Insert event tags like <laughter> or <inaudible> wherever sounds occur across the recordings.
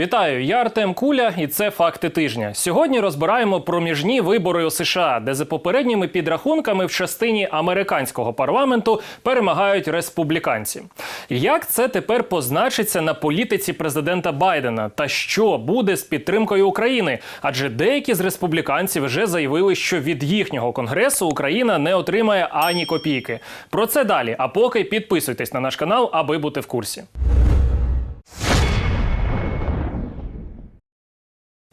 Вітаю, я Артем Куля, і це факти тижня. Сьогодні розбираємо проміжні вибори у США, де за попередніми підрахунками в частині американського парламенту перемагають республіканці. Як це тепер позначиться на політиці президента Байдена? Та що буде з підтримкою України? Адже деякі з республіканців вже заявили, що від їхнього конгресу Україна не отримає ані копійки. Про це далі. А поки підписуйтесь на наш канал, аби бути в курсі.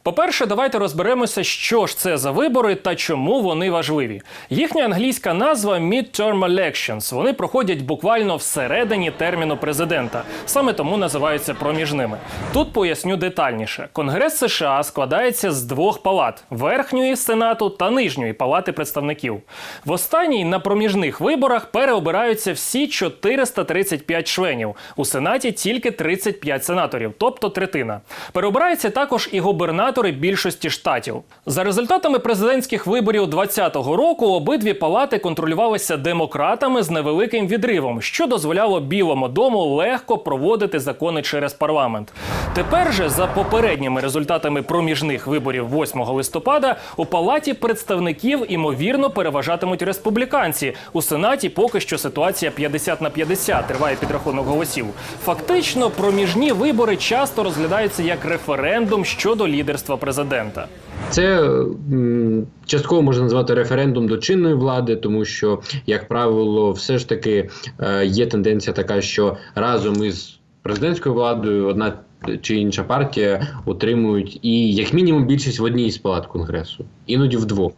По-перше, давайте розберемося, що ж це за вибори та чому вони важливі. Їхня англійська назва Midterm Elections. Вони проходять буквально всередині терміну президента. Саме тому називаються проміжними. Тут поясню детальніше: Конгрес США складається з двох палат: верхньої сенату та нижньої палати представників. В останній на проміжних виборах переобираються всі 435 членів. У сенаті тільки 35 сенаторів, тобто третина. Переобираються також і губернатори більшості штатів. За результатами президентських виборів 2020 року обидві палати контролювалися демократами з невеликим відривом, що дозволяло Білому дому легко проводити закони через парламент. Тепер же, за попередніми результатами проміжних виборів 8 листопада, у палаті представників імовірно переважатимуть республіканці. У сенаті поки що ситуація 50 на 50, триває підрахунок голосів. Фактично, проміжні вибори часто розглядаються як референдум щодо лідерства президента. Це частково можна назвати референдум до чинної влади, тому що, як правило, все ж таки е, є тенденція така, що разом із президентською владою одна чи інша партія отримують і як мінімум більшість в одній з палат конгресу, іноді в двох.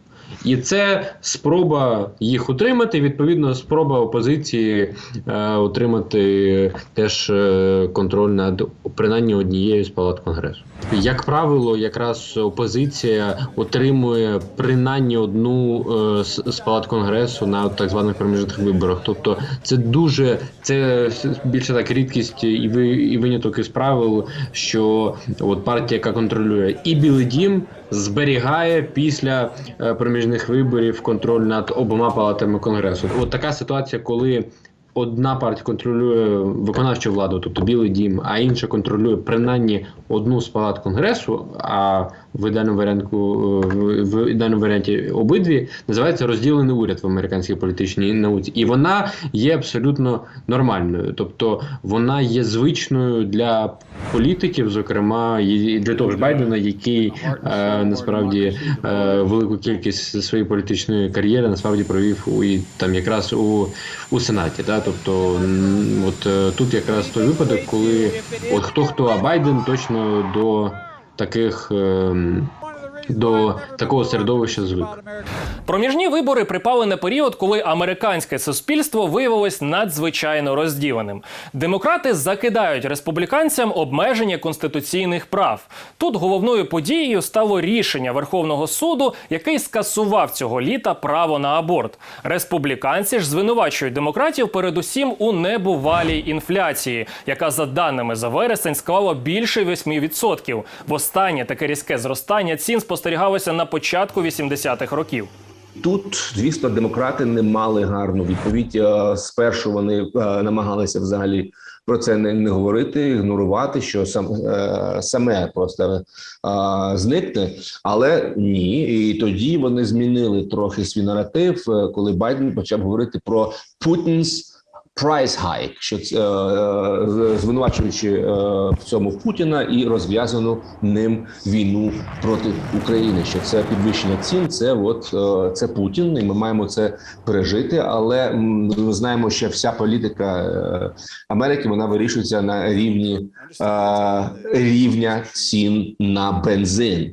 І це спроба їх утримати. Відповідно, спроба опозиції е, отримати теж е, контроль над принаймні однією з палат конгресу. Як правило, якраз опозиція отримує принаймні одну е, з, палат конгресу на так званих проміжних виборах. Тобто, це дуже це більше так рідкість і ви і виняток із правил, що от партія, яка контролює і Білий Дім, зберігає після е, проміжних виборів контроль над обома палатами конгресу. От така ситуація, коли одна партія контролює виконавчу владу, тобто Білий Дім, а інша контролює принаймні одну з палат конгресу. А в ідеальному варіантку в- в ідеальному варіанті обидві називається розділений уряд в американській політичній науці, і вона є абсолютно нормальною. Тобто вона є звичною для політиків, зокрема і для того ж Байдена, який е, насправді е, велику кількість своєї політичної кар'єри насправді провів у і там якраз у, у сенаті. Да? Тобто, от е, тут якраз той випадок, коли от хто хто, а Байден точно до таких. ем, до такого середовища звик. Проміжні вибори припали на період, коли американське суспільство виявилось надзвичайно розділеним. Демократи закидають республіканцям обмеження конституційних прав. Тут головною подією стало рішення Верховного суду, який скасував цього літа право на аборт. Республіканці ж звинувачують демократів передусім у небувалій інфляції, яка за даними за вересень склала більше 8%. Востаннє таке різке зростання цін спостерігалося на початку 80-х років. Тут, звісно, демократи не мали гарну відповідь. Е, Спершу вони е, намагалися взагалі про це не, не говорити, ігнорувати, що сам е, саме просто зникне. Але ні, і тоді вони змінили трохи свій наратив, коли Байден почав говорити про Путін's Price hike, що е, е, звинувачуючи е, в цьому Путіна і розв'язану ним війну проти України. Що це підвищення цін, це от е, це Путін, і ми маємо це пережити. Але ми знаємо, що вся політика Америки вона вирішується на рівні рівня цін на бензин.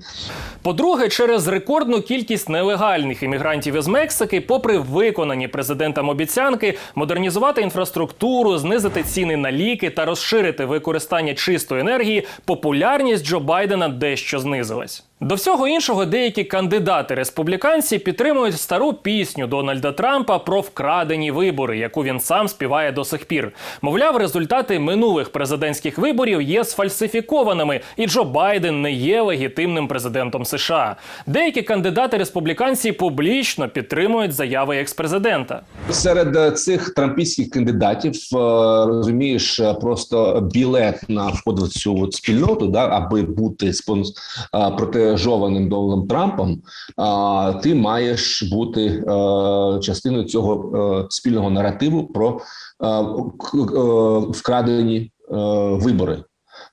По-друге, через рекордну кількість нелегальних іммігрантів із Мексики, попри виконані президентом обіцянки, модернізувати інфраструктуру, знизити ціни на ліки та розширити використання чистої енергії, популярність Джо Байдена дещо знизилась. До всього іншого, деякі кандидати республіканці підтримують стару пісню Дональда Трампа про вкрадені вибори, яку він сам співає до сих пір. Мовляв, результати минулих президентських виборів є сфальсифікованими, і Джо Байден не є легітимним президентом США. Деякі кандидати республіканці публічно підтримують заяви експрезидента. Серед е, цих трампійських кандидатів е, розумієш е, просто білет на вход в цю от спільноту, да, аби бути спонс е, протежованим Дональдом Трампом. А ти маєш бути е, частиною цього е, спільного наративу про е, вкрадені вибори.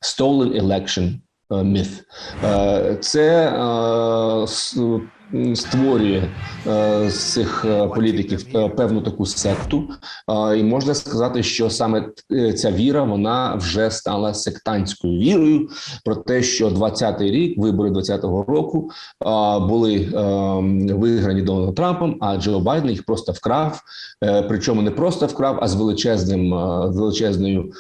Stolen election е, myth. Е, Це е, створює з цих політиків певну таку секту, і можна сказати, що саме ця віра вона вже стала сектантською вірою про те, що 20-й рік, вибори 20-го року, були виграні Дональдом Трампом, а Джо Байден їх просто вкрав. Причому не просто вкрав, а з величезним величезною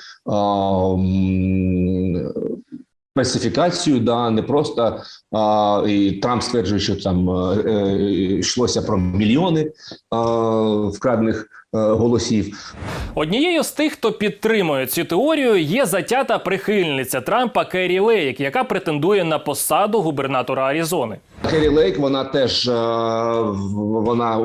м, фальсифікацією, да не просто а, і Трамп стверджує, що там е, е, йшлося про мільйони а, вкрадених е, голосів. Однією з тих, хто підтримує цю теорію, є затята прихильниця Трампа Керрі Лейк, яка претендує на посаду губернатора Аризони. Керрі Лейк вона теж е, вона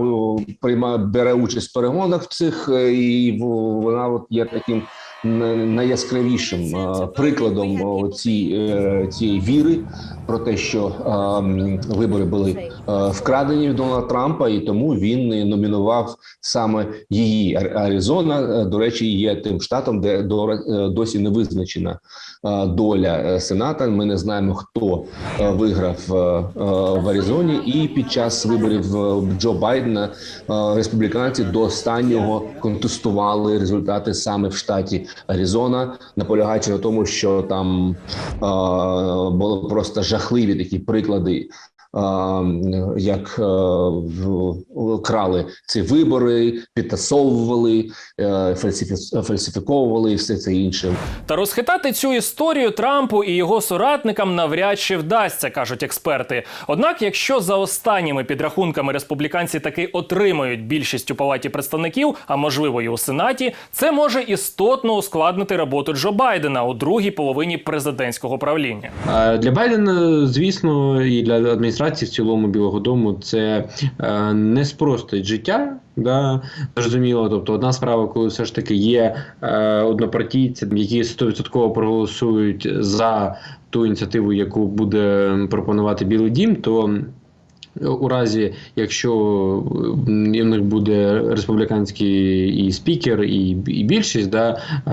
приймає бере участь в перегонах цих, і вона от є таким найяскравішим е, прикладом ці, е, цієї віри про те, що е, вибори були е, вкрадені від Дональда Трампа, і тому він номінував саме її Ар- Аризона. е, До речі, є тим штатом, де до- е, досі не визначена е, доля е, сената. Ми не знаємо, хто е, виграв е, е, в Аризоні, і під час виборів е, Джо Байдена е, республіканці до останнього контестували результати саме в штаті Аризона, наполягаючи на тому, що там е, були просто жахливі такі приклади. Як е, крали ці вибори, підтасовували, е, фальсифіковували і все це інше. Та розхитати цю історію Трампу і його соратникам навряд чи вдасться, кажуть експерти. Однак, якщо за останніми підрахунками республіканці таки отримають більшість у палаті представників, а можливо і у сенаті, це може істотно ускладнити роботу Джо Байдена у другій половині президентського правління. Е, Для Байдена, звісно, і для адміністрації в цілому Білого Дому це е, не спростить життя. Да, зрозуміло. Тобто, одна справа, коли все ж таки є е, однопартійці, які 100% проголосують за ту ініціативу, яку буде пропонувати Білий Дім, то у разі, якщо в них буде республіканський і спікер, і, і більшість, да, е,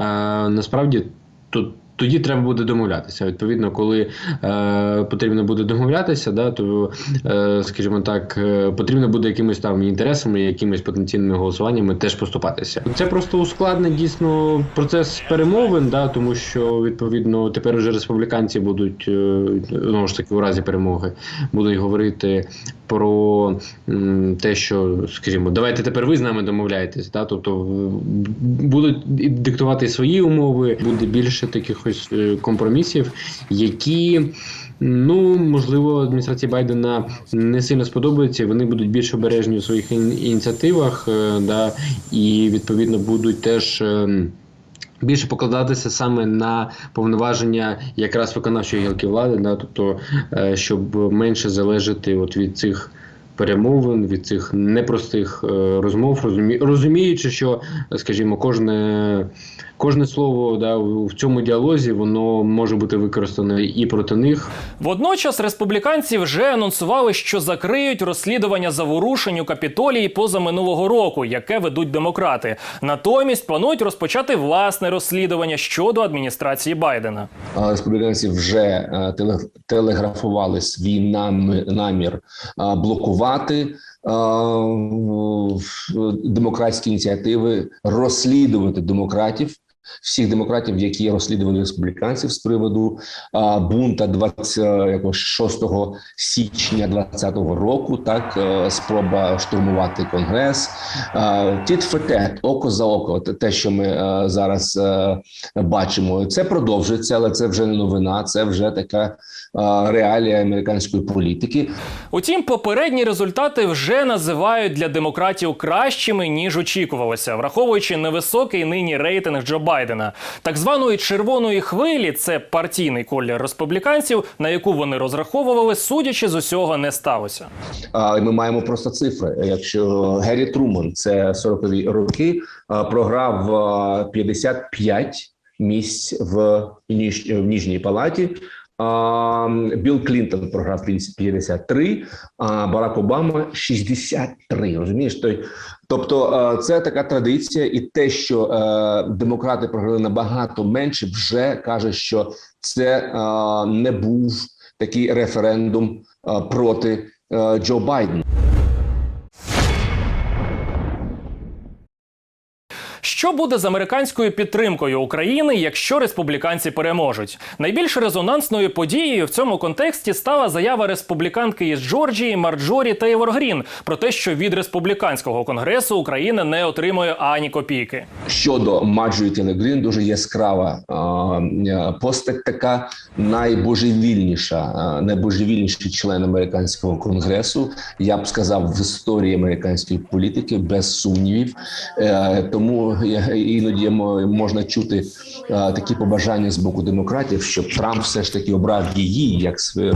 насправді то. Тоді треба буде домовлятися. Відповідно, коли е, потрібно буде домовлятися, да, то, е, скажімо так, е, потрібно буде якимось там інтересами, якимись потенційними голосуваннями теж поступатися. Це просто ускладнить дійсно процес перемовин, да, тому що відповідно тепер уже республіканці будуть е, знову ж таки у разі перемоги будуть говорити про те, що, скажімо, давайте тепер ви з нами домовляєтесь. Да? Тобто будуть диктувати свої умови, буде більше таких ось е, компромісів, які. Ну, можливо, адміністрації Байдена не сильно сподобаються. Вони будуть більш обережні у своїх ініціативах, е, да, і відповідно будуть теж. ем, Більше покладатися саме на повноваження якраз виконавчої гілки влади, да, тобто, е, щоб менше залежати от від цих перемовин, від цих непростих е, розмов, розумі, розуміючи, що, скажімо, кожне, кожне слово да, в цьому діалозі воно може бути використане і проти них, Водночас республіканці вже анонсували, що закриють розслідування заворушень у Капітолії позаминулого року, яке ведуть демократи. Натомість планують розпочати власне розслідування щодо адміністрації Байдена. Республіканці вже е, телеграфували свій нам, намір блокувати а, в- демократські ініціативи, розслідувати демократів всіх демократів, які розслідували республіканців з приводу а, бунта 26 січня 2020 року. Так е, спроба штурмувати конгрес. Тіт фетет, око за око. Те- що ми е, зараз е, бачимо, це продовжується, але це вже не новина. Це вже така е, реалія американської політики. Утім, попередні результати вже називають для демократів кращими ніж очікувалося, враховуючи невисокий нині рейтинг Джо Байдена. Так званої червоної хвилі це партійний колір республіканців, на яку вони розраховували, судячи з усього, не сталося. А, Ми маємо просто цифри. Якщо Геррі Труман, це 40-ві роки, програв а, 55 місць в, ніж, в Ніжній палаті. Білл Клінтон програв 53, а Барак Обама 63. Розумієш, той тобто це така традиція, і те, що е, демократи програли набагато менше, вже каже, що це не був такий референдум проти е, Джо Байдена. Що буде з американською підтримкою України, якщо республіканці переможуть? Найбільш резонансною подією в цьому контексті стала заява республіканки із Джорджії Марджорі Тейвор Грін про те, що від республіканського конгресу Україна не отримує ані копійки. Щодо Маджої Телегрін, дуже яскрава е, постать, така найбожевільніша, найбожевільніший член американського конгресу. Я б сказав в історії американської політики без сумнівів. Е, тому я- іноді можна чути такі побажання з боку демократів, щоб Трамп все ж таки обрав її як е,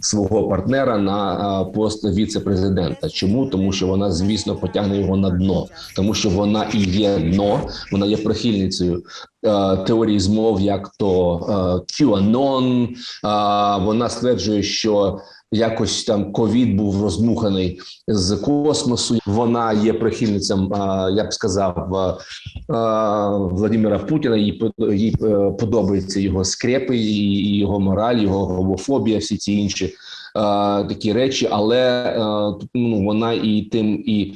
свого партнера на пост віце-президента. Чому? Тому що вона, звісно, потягне його на дно, тому що вона і є дно, вона є прихильницею теорії змов, як то QAnon. Вона стверджує, що якось там ковід був роздмуханий з космосу. Вона є прихильницем, я б сказав, Владимира Путіна. Їй їй е, подобаються його скрепи, його мораль, його гомофобія, всі ці інші такі речі. Але е, ну вона і тим і.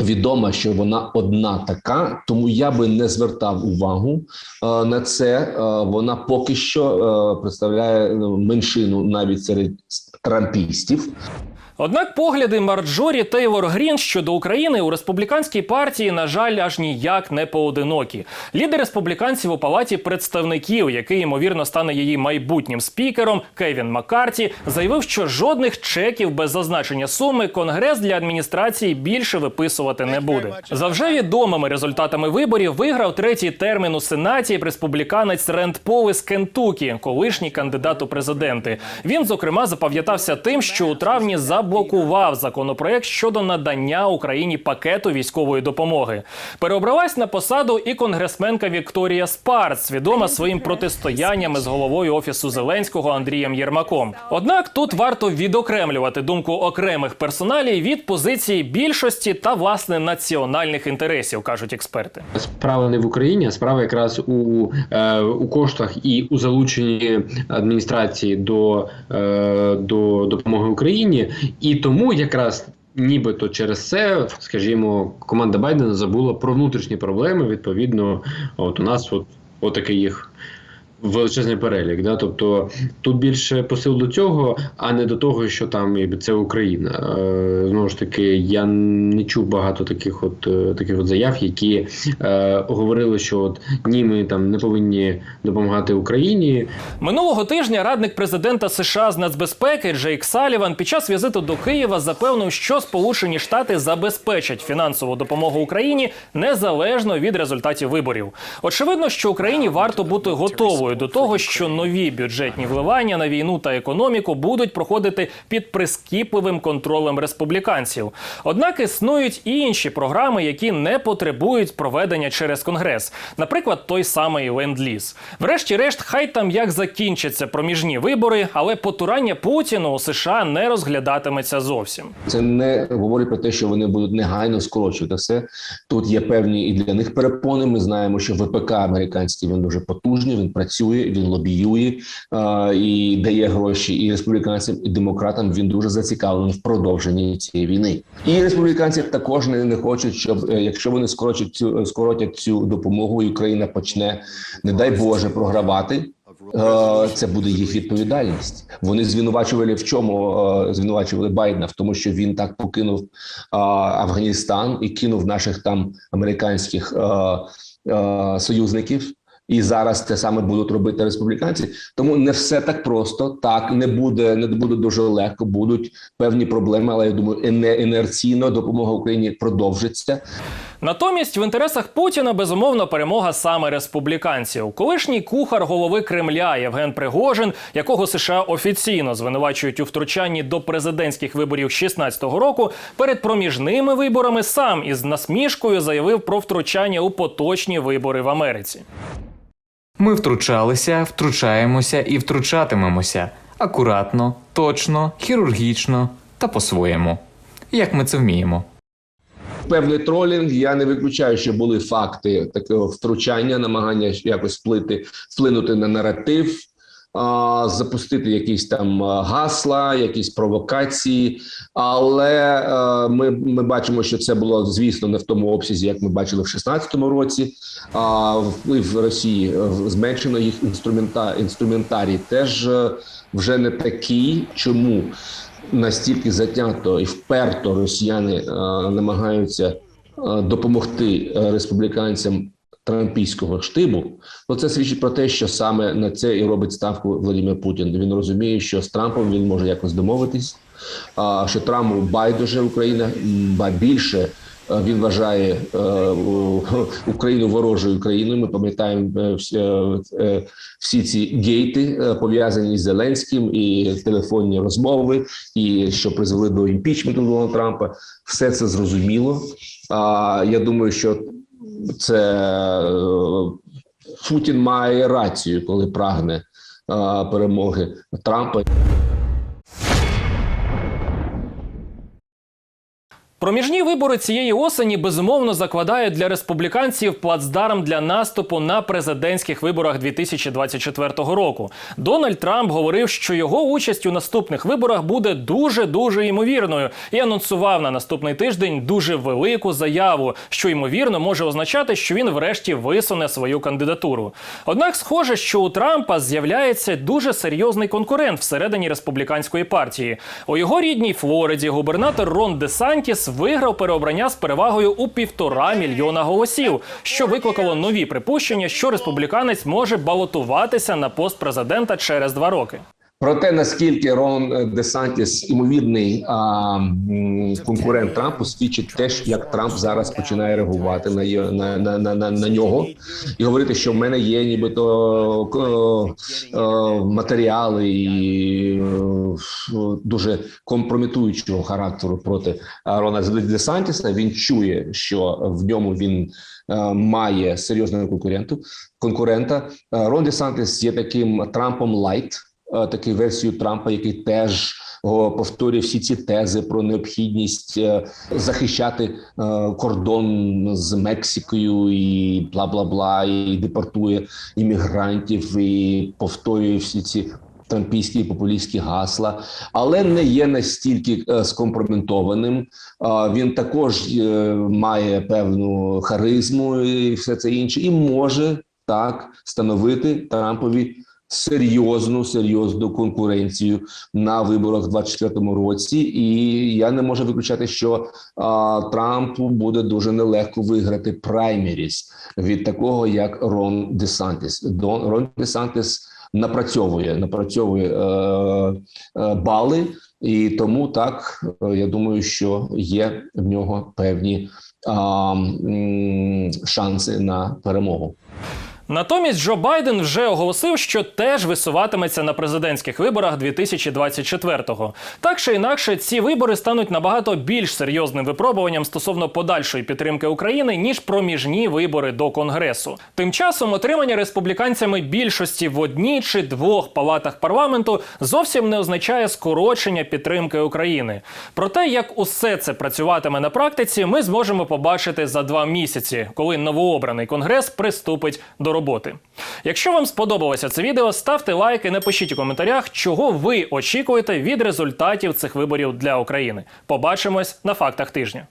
Відомо, що вона одна така, тому я би не звертав увагу е, на це. Е, вона поки що е, представляє ну, меншину навіть серед трампістів. Однак погляди Марджорі Тейвор Грін щодо України у республіканській партії, на жаль, аж ніяк не поодинокі. Лідер республіканців у палаті представників, який ймовірно стане її майбутнім спікером, Кевін Маккарті, заявив, що жодних чеків без зазначення суми конгрес для адміністрації більше виписувати не буде. За вже відомими результатами виборів виграв третій термін у сенаті республіканець Ренд Пол із Кентукі, колишній кандидат у президенти. Він зокрема запам'ятався тим, що у травні заблокував законопроект щодо надання Україні пакету військової допомоги. Переобралась на посаду і конгресменка Вікторія Спарц, відома своїм протистоянням із головою офісу Зеленського Андрієм Єрмаком. Однак тут варто відокремлювати думку окремих персоналій від позиції більшості та власне національних інтересів, кажуть експерти. Справа не в Україні, а справа якраз у, е, у коштах і у залученні адміністрації до, е, до допомоги Україні. І тому якраз. Нібито через це, скажімо, команда Байдена забула про внутрішні проблеми. Відповідно, от у нас от, отакий їх величезний перелік. Да? Тобто тут більше посил до цього, а не до того, що там якби, це Україна. Е, знову ж таки, я не чув багато таких от е, таких от заяв, які е, говорили, що от ні, ми там не повинні допомагати Україні. Минулого тижня радник президента США з нацбезпеки Джейк Саліван під час візиту до Києва запевнив, що Сполучені Штати забезпечать фінансову допомогу Україні незалежно від результатів виборів. Очевидно, що Україні варто бути готовою до того, що нові бюджетні вливання на війну та економіку будуть проходити під прискіпливим контролем республіканців. Однак існують і інші програми, які не потребують проведення через конгрес, наприклад, той самий ленд-ліз. Врешті-решт, хай там як закінчаться проміжні вибори, але потурання Путіну у США не розглядатиметься зовсім. Це не говорить про те, що вони будуть негайно скорочувати все. Тут є певні і для них перепони. Ми знаємо, що ВПК американський він дуже потужний. Він працює. Працює, він лобіює а, і дає гроші і республіканцям, і демократам. Він дуже зацікавлений в продовженні цієї війни. І республіканці також не, не хочуть, щоб е, якщо вони скоротять цю скоротять цю допомогу, і Україна почне, не дай Боже, програвати. Е, Це буде їх відповідальність. Вони звинувачували в чому е, звинувачували Байдена в тому, що він так покинув е, Афганістан і кинув наших там американських е, е, союзників. І зараз те саме будуть робити республіканці. Тому не все так просто. Так не буде, не буде дуже легко. Будуть певні проблеми, але я думаю, ене- інерційно допомога Україні продовжиться. Натомість в інтересах Путіна безумовно перемога саме республіканців. Колишній кухар голови Кремля Євген Пригожин, якого США офіційно звинувачують у втручанні до президентських виборів 16-го року, перед проміжними виборами сам із насмішкою заявив про втручання у поточні вибори в Америці. Ми втручалися, втручаємося і втручатимемося акуратно, точно, хірургічно та по-своєму, як ми це вміємо. певний тролінг. Я не виключаю, що були факти такого втручання, намагання якось вплити, вплинути на наратив, запустити якісь там гасла, якісь провокації. Але е, ми, ми бачимо, що це було звісно не в тому обсязі, як ми бачили в 16-му році. А вплив Росії е, зменшено їх інструмента інструментарій теж е, вже не такий. Чому? настільки затято і вперто росіяни намагаються допомогти республіканцям трампійського штибу, то це свідчить про те, що саме на це і робить ставку Владимир Путін. Він розуміє, що з Трампом він може якось домовитись, а що Трампу байдуже Україна, ба більше. Він вважає е, <laughs> Україну ворожою країною. Ми пам'ятаємо е, е, всі ці гейти пов'язані з Зеленським і телефонні розмови, і що призвели до імпічменту Дональда Трампа. Все це зрозуміло. А я думаю, що це е, Путін має рацію, коли прагне е, перемоги Трампа. Проміжні вибори цієї осені безумовно закладають для республіканців плацдарм для наступу на президентських виборах 2024 року. Дональд Трамп говорив, що його участь у наступних виборах буде дуже дуже ймовірною, і анонсував на наступний тиждень дуже велику заяву, що ймовірно може означати, що він врешті висуне свою кандидатуру. Однак, схоже, що у Трампа з'являється дуже серйозний конкурент всередині республіканської партії. У його рідній Флориді губернатор Рон Де Виграв переобрання з перевагою у півтора мільйона голосів, що викликало нові припущення, що республіканець може балотуватися на пост президента через два роки. Про те, наскільки Рон Десантіс імовірний а, конкурент Трампу, свідчить теж, як Трамп зараз починає реагувати на, на, на, на, на, нього і говорити, що в мене є нібито о, о, матеріали і о, дуже компрометуючого характеру проти Рона Десантіса. Він чує, що в ньому він е, має серйозного конкуренту. Конкурента Е, Рон Десантіс є таким Трампом лайт е, таку версію Трампа, який теж повторює всі ці тези про необхідність е, захищати е, кордон з Мексикою і бла бла бла, і депортує іммігрантів, і повторює всі ці. Трампійські популістські гасла, але не є настільки скомпроментованим. Він також має певну харизму і все це інше, і може так становити Трампові серйозну серйозну конкуренцію на виборах в 24-му році, і я не можу виключати, що а, Трампу буде дуже нелегко виграти праймеріс від такого, як Рон Десантіс. Дон Рон Десантіс напрацьовує напрацьовує е, е, бали, і тому так е, я думаю, що є в нього певні а, м, шанси на перемогу. Натомість Джо Байден вже оголосив, що теж висуватиметься на президентських виборах 2024-го. Так чи інакше, ці вибори стануть набагато більш серйозним випробуванням стосовно подальшої підтримки України ніж проміжні вибори до конгресу. Тим часом отримання республіканцями більшості в одній чи двох палатах парламенту зовсім не означає скорочення підтримки України. Про те, як усе це працюватиме на практиці, ми зможемо побачити за два місяці, коли новообраний конгрес приступить до роботи. Якщо вам сподобалося це відео, ставте лайк і напишіть у коментарях, чого ви очікуєте від результатів цих виборів для України. Побачимось на фактах тижня.